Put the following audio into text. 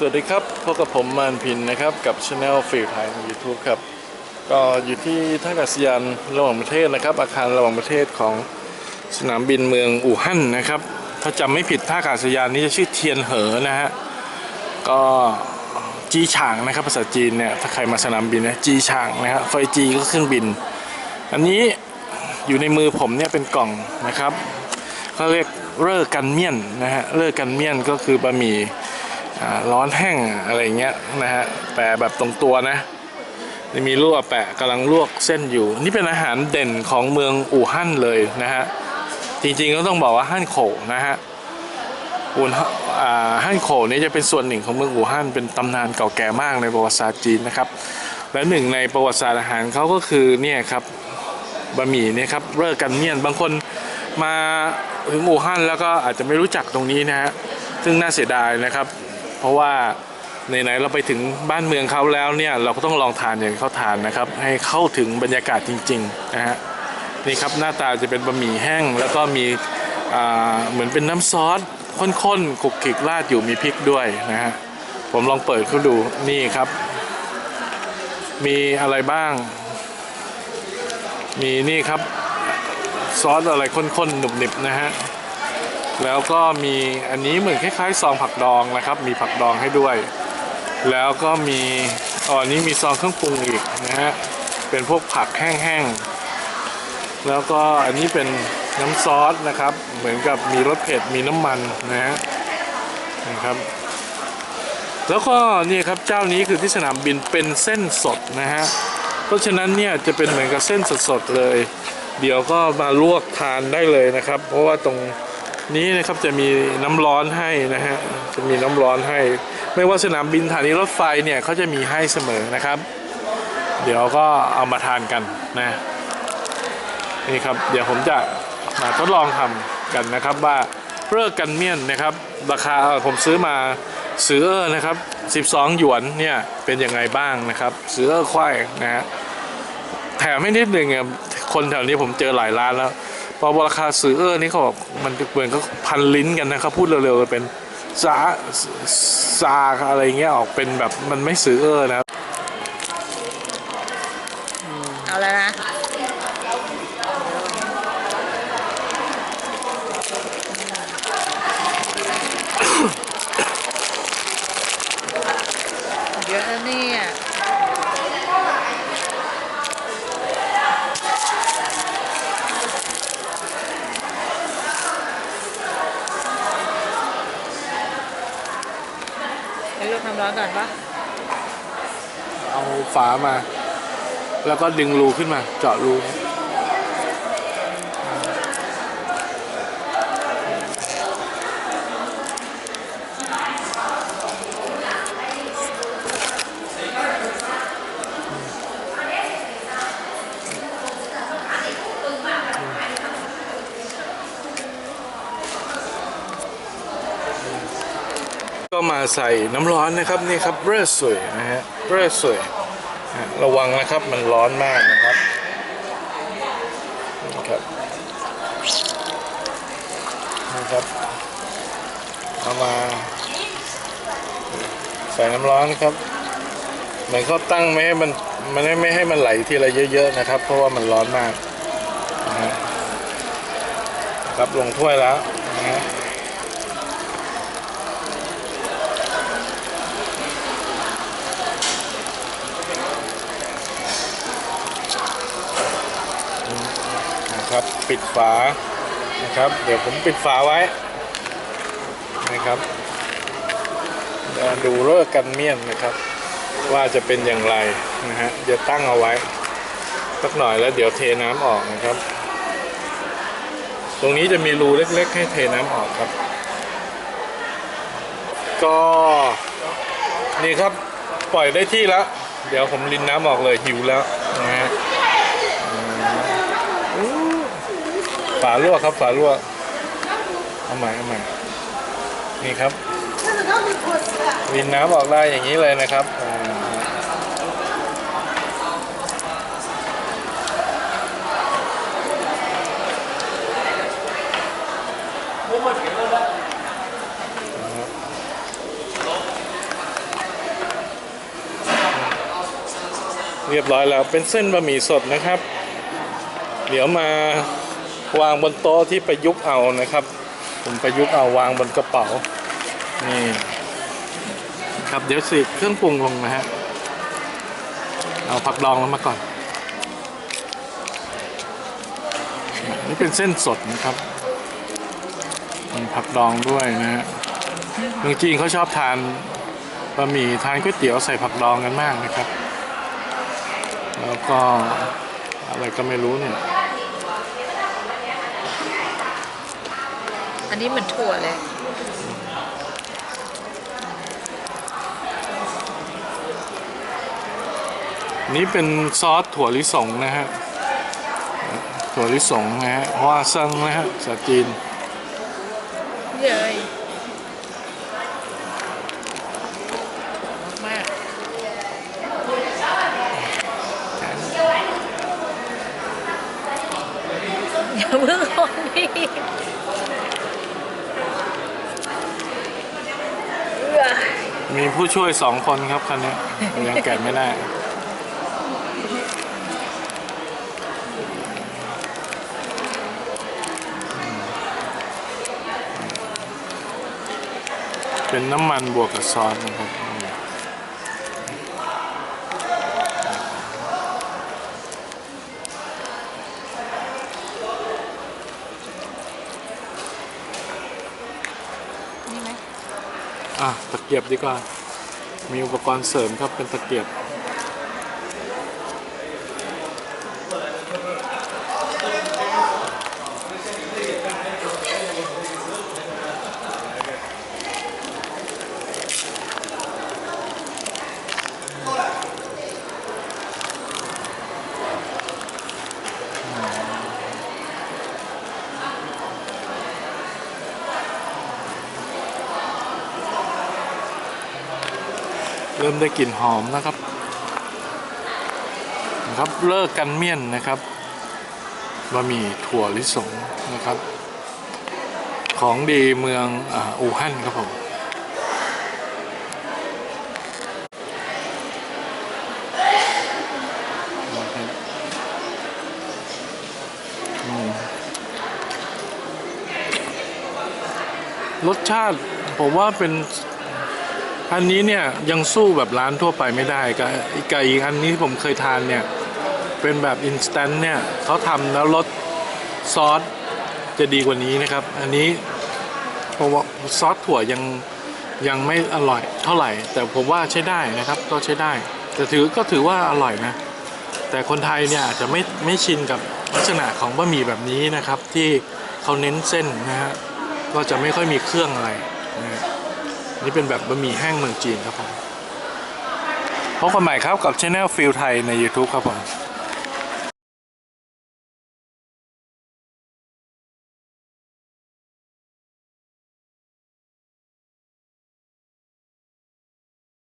สวัสดีครับพบกับผมมานพินนะครับ กับช anel ฟีไทยใน YouTube ครับ ก็อยู่ที่ท่าอากาศยานระหว่างประเทศนะครับ อาคารระหว่างประเทศของสนามบินเมืองอู่ฮั่นนะครับ ถ้าจำไม่ผิดท่าอากาศยานนี้จะชื่อเทียนเหอนะฮะก็จีฉางนะครับภาษาจีนเนี่ยถ้าใครมาสนามบินนะจีฉางนะฮะไฟจีก็เครื่องบิน อันนี้อยู่ในมือผมเนี่ยเป็นกล่องนะครับเขาเรียกเร่อกันเมี่ยนนะฮะเร่อกันเมี่ยนก็คือบะหมี่ ร้อนแห้งอะไรเงี้ยนะฮะแปะแบบตรงตัวนะจะมีลวกแปะกำลังลวกเส้นอยู่ นี่เป็นอาหารเด่นของเมืองอู่ฮั่นเลยนะฮะจริงๆก็ต้องบอกว่าฮั่นโขนะฮะอู่ฮั่นอ่าฮั่นโขนี่จะเป็นส่วนหนึ่งของเมืองอู่ฮั่นเป็นตำนานเก่าแก่มากในประวัติศาสตร์จีนนะครับและหนึ่งในประวัติศาสตร์อาหารเขาก็คือเนี่ยครับบะหมี่เนี่ยครับเร่อกันเมียนบางคนมาถึงอู่ฮั่นแล้วก็อาจจะไม่รู้จักตรงนี้นะฮะซึ่งน่าเสียดายนะครับ เพราะว่าไหนๆเราไปถึงบ้านเมืองเขาแล้วเนี่ยเราก็ต้องลองทานอย่างเขาทานนะครับ ให้เข้าถึงบรรยากาศจริงๆนะฮะนี่ครับหน้าตาจะเป็นบะหมี่แห้ง แล้วก็มีเหมือนเป็นน้ำซอสข้นๆขลุกขลิกราดอยู่มีพริกด้วยนะฮะผมลองเปิดเขาดูนี่ครับ มีอะไรบ้าง มีนี่ครับ ซอสอะไรข้นๆหนุบๆนะฮะ แล้วก็มีอันนี้เหมือนคล้ายๆซองผักดองนะครับ มีผักดองให้ด้วย แล้วก็มีอ๋ออันนี้มีซองเครื่องปรุงอีกนะฮะเป็นพวกผักแห้งๆแล้วก็อันนี้เป็นน้ำซอสนะครับ เหมือนกับมีรสเผ็ดมีน้ำมันนะฮะนะครับ แล้วก็นี่ครับเจ้านี้คือที่สนามบินเป็นเส้นสดนะฮะเพราะฉะนั้นเนี่ยจะเป็นเหมือนกับเส้นสดๆเลย เดี๋ยวก็มาลวกทานได้เลยนะครับ เพราะว่าตรง นี้นะครับจะมีน้ำร้อนให้นะฮะจะมีน้ำร้อนให้ ไม่ว่าสนามบินสถานีรถไฟเนี่ยเขาจะมีให้เสมอนะครับ เดี๋ยวก็เอามาทานกันนะนี่ครับเดี๋ยวผมจะมาทดลองทำกันนะครับว่าเลิกกันเมี่ยนนะครับ ราคาผมซื้อมาซื้อนะครับ 12 หยวนเนี่ยเป็นยังไงบ้างนะครับซื้อควายนะฮะแถมให้นิดหนึ่งคนแถวนี้ผมเจอหลายร้านแล้ว พอราคาซื้อเออนี่เขาบอกมันเหมือนก็พันลิ้นกันนะครับพูดเร็วๆเป็นซาซาอะไรเงี้ยออกเป็นแบบมันไม่ซื้อเออนะครับ เอาแล้วนะ เยอะนะเนี่ย นอนก่อนปะเอาฝามา แล้วก็ดึงรูขึ้นมา เจาะรู มาใส่น้ำร้อนนะครับนี่ครับเร่อสวยนะฮะเร่อสวยระวังนะครับมันร้อนมากนะครับนี่ครับนี่ครับเอามา ใส่น้ำร้อนครับเหมือนเขาตั้งไม่ให้มันมันไม่ไม่ให้มันไหลทีละเยอะๆนะครับ เพราะว่ามันร้อนมากนะฮะครับลงถ้วยแล้วนะฮะ นะครับปิด ฝานะครับ เดี๋ยวผมปิดฝาไว้นะครับดูเลิกกันเมี่ยนนะครับ ว่าจะเป็นอย่างไรนะฮะเดี๋ยวตั้งเอาไว้สักหน่อยแล้วเดี๋ยวเทน้ำออกนะครับ ตรงนี้จะมีรูเล็ก ๆ ให้เทน้ำออกครับ ก็นี่ครับปล่อยได้ที่แล้ว เดี๋ยวผมรินน้ำออกเลยหิวแล้วนะฮะ ฝาลวกครับฝาลวกเอาใหม่เอาใหม่นี่ครับวินน้ำออกได้อย่างนี้เลยนะครับเรียบร้อยแล้วเป็นเส้นบะหมี่สดนะครับ เดี๋ยวมา วางบนโต๊ะที่ประยุกต์เอานะครับ ผมประยุกต์เอาวางบนกระเป๋า นี่ครับเดี๋ยวสิเครื่องปรุงลงนะฮะ เอาผักดองลงมาก่อน นี่เป็นเส้นสดนะครับ มีผักดองด้วยนะฮะเมืองจีนเขาชอบทานบะหมี่ทานก๋วยเตี๋ยวใส่ผักดองกันมากนะครับ แล้วก็อะไรก็ไม่รู้เนี่ย อันนี้เหมือนถั่วเลย นี่เป็นซอสถั่วลิสงนะฮะ ถั่วลิสงนะฮะฮวาซังนะฮะภาษาจีนเย้ยมากอย่าเพิ่งคนพี่เอื้อ มีผู้ช่วยสองคนครับคันนี้ ยังแกะไม่ได้ เป็นน้ำมันบวกกับซอสนะครับ นี่ไหม อะตะเกียบดีกว่า มีอุปกรณ์เสริมครับเป็นตะเกียบ เริ่มได้กลิ่นหอมนะครับนะครับเลิกกันเมี่ยนนะครับบะหมี่ถั่วลิสงนะครับ ของดีเมืองอ,อู่ฮั่นครับผมรสชาติผมว่าเป็น อันนี้เนี่ยยังสู้แบบร้านทั่วไปไม่ได้กับอีกกับอีกอันนี้ที่ผมเคยทานเนี่ย เป็นแบบอินสแตนต์เนี่ยเขาทำแล้วรสซอสจะดีกว่านี้นะครับ อันนี้เพราะว่าซอสถั่วยังยังไม่อร่อยเท่าไหร่ แต่ผมว่าใช้ได้นะครับก็ใช้ได้ แต่ถือก็ถือว่าอร่อยนะ แต่คนไทยเนี่ยอาจจะไม่ไม่ชินกับลักษณะของบะหมี่แบบนี้นะครับ ที่เขาเน้นเส้นนะฮะก็จะไม่ค่อยมีเครื่องอะไรนะฮะ นี่เป็นแบบบะหมี่แห้งเมืองจีนครับผมพบกันใหม่ครับกับช anel ฟิลไทยใน YouTube ครับผม